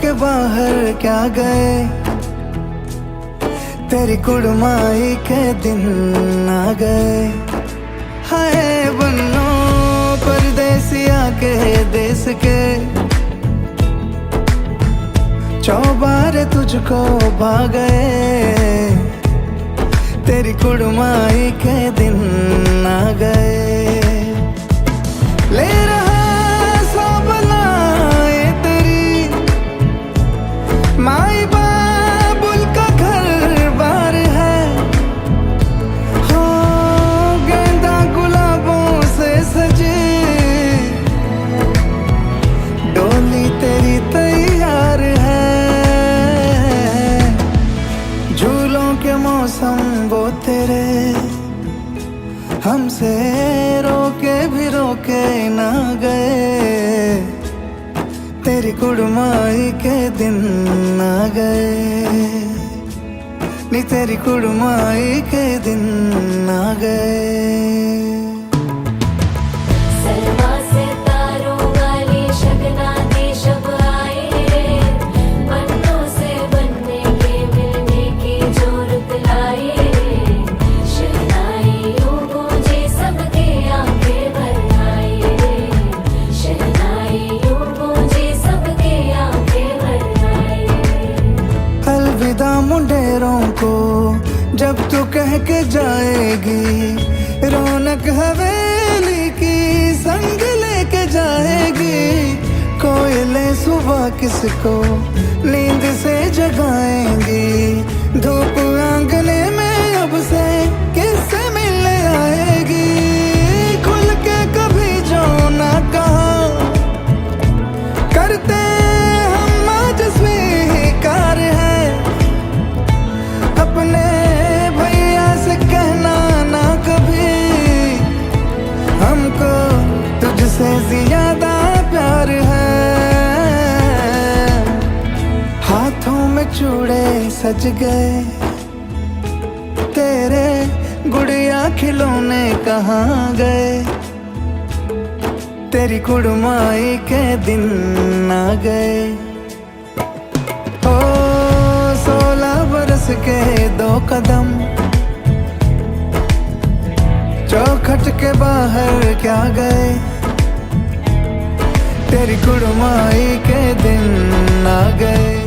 के बाहर क्या गए? तेरी कुड़माई के दिन आ गए। हाय बनो परदेसिया के देश के। चौबार तुझको भा गए तेरी कुड़माई के दिन आ गए। ले रहा हमसे रोके भी रोके ना गए तेरी कुड़माई के दिन ना गए नी तेरी कुड़माई के दिन ना गए कह के जाएगी। रौनक हवेली की संग लेके जाएगी। कोयले सुबह किसको नींद से जगाएँगी। धूप आंगने में अब से किससे मिलने आएगी? चूड़े सज गए। तेरे गुड़िया खिलौने कहाँ गए? तेरी कुड़माई के दिन ना गए। ओ, सोलह बरस के दो कदम। चौखट के बाहर क्या गए? तेरी कुड़माई के दिन आ गए।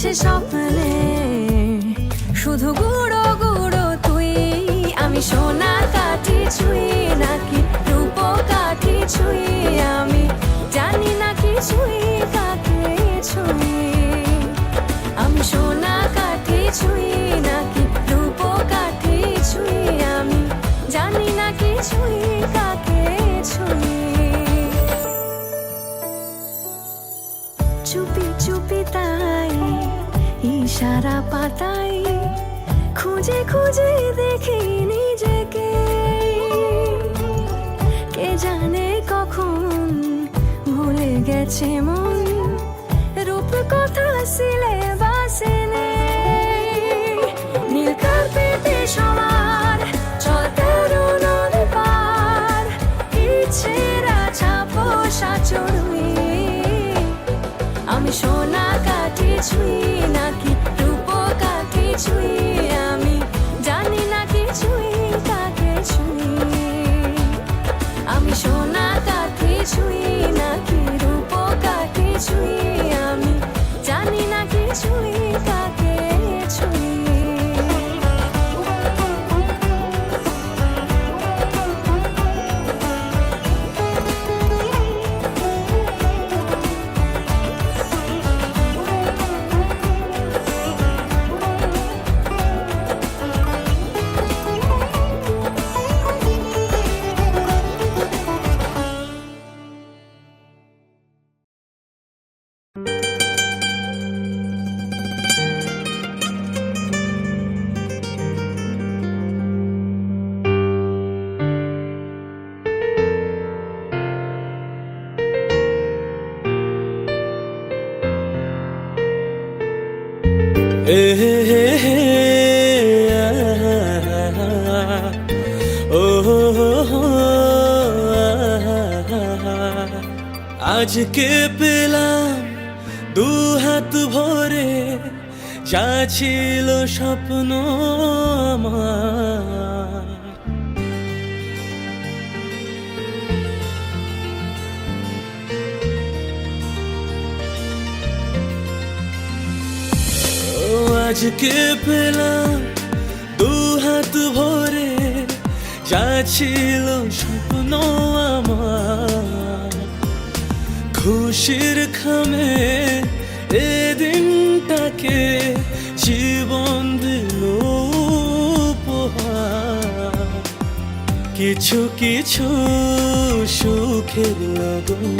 উড়েছে স্বপ্নে শুধু গুঁড়ো পাতাই খুঁজে খুঁজে দেখি নিজেকে। কে জানে কখন ভুলে গেছে মন রূপ কথা সিলেবাসে নেই। নীল কার্পেটে সবার চল তেরো নদী পার ইচ্ছেরা ছাপো সাচড়ুই আমি সোনা কাঠি ছুঁই। নাকি রূপ কাঠি ছুঁই আজকে পেলাম দু হাত ভরে, যা ছিল স্বপ্ন আমার। আজকে পেলাম দু হাত ভরে, যা ছিল স্বপ্ন আমার। খুশির খামে এ দিনটাকে জীবন দিল কিছু কিছু সুখের লগন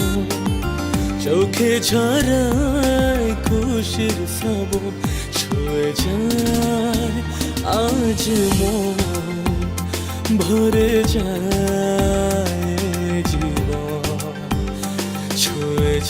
চোখে ঝরায় খুশির সব ছুঁয়ে যায় আজ মন, ভরে যায়।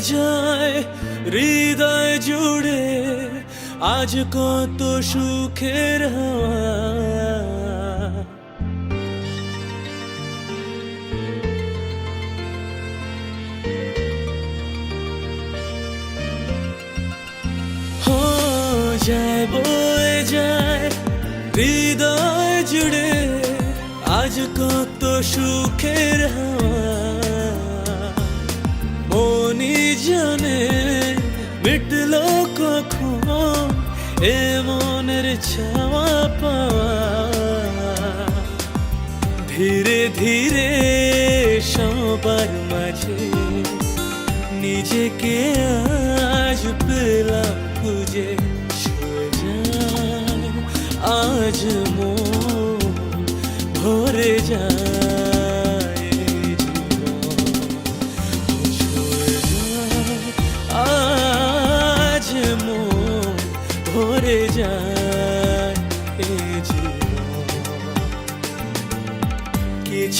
যায়, হৃদয় জুড়ে আজ কত সুখের হাওয়া। যায়, বয়ে যায়, হৃদয় জুড়ে আজ কত সুখের হাওয়া। জানে, মিটল কখন এ মনের ছাওয়া পাওয়া। ধীরে ধীরে সবার মাঝে নিজেকে আজ পেলাম খুঁজে আজ মন ভরে যায়।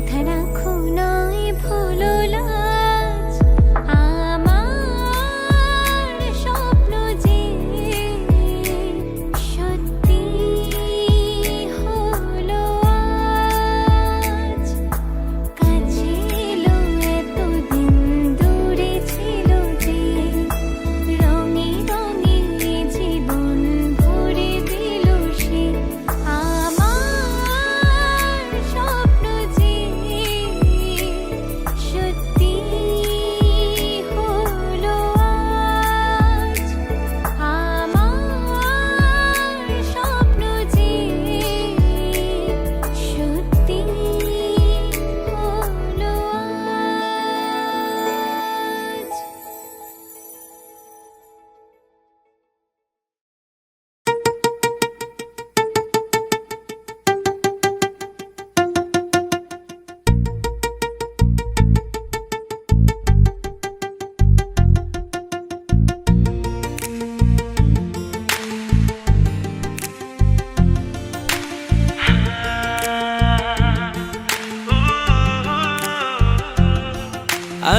ডাকো কথা রাখো নয় ভুলো লাজ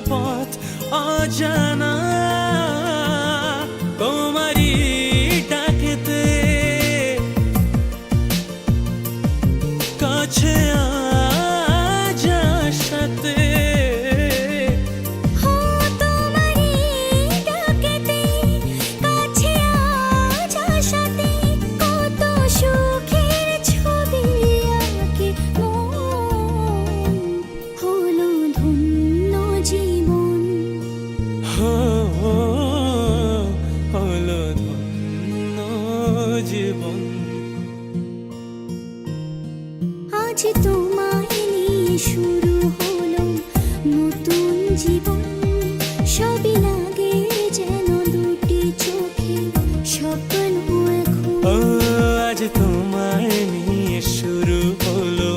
depart, a jana. শুরু হলো নতুন জীবন। সবই লাগে যেন দুটি চোখে সকাল আজ তোমায় নিয়ে শুরু হলো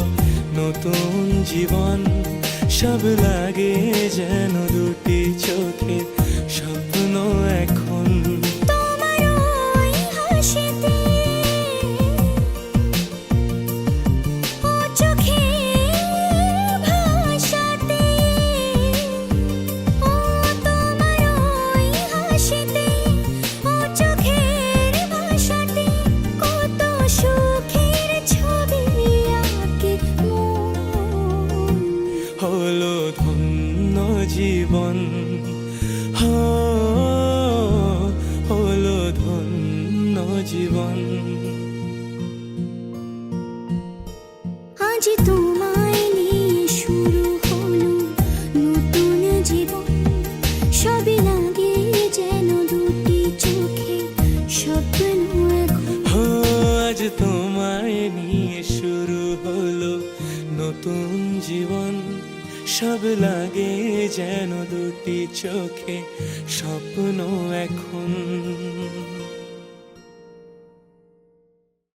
নতুন জীবন। সব লাগে যেন দুটি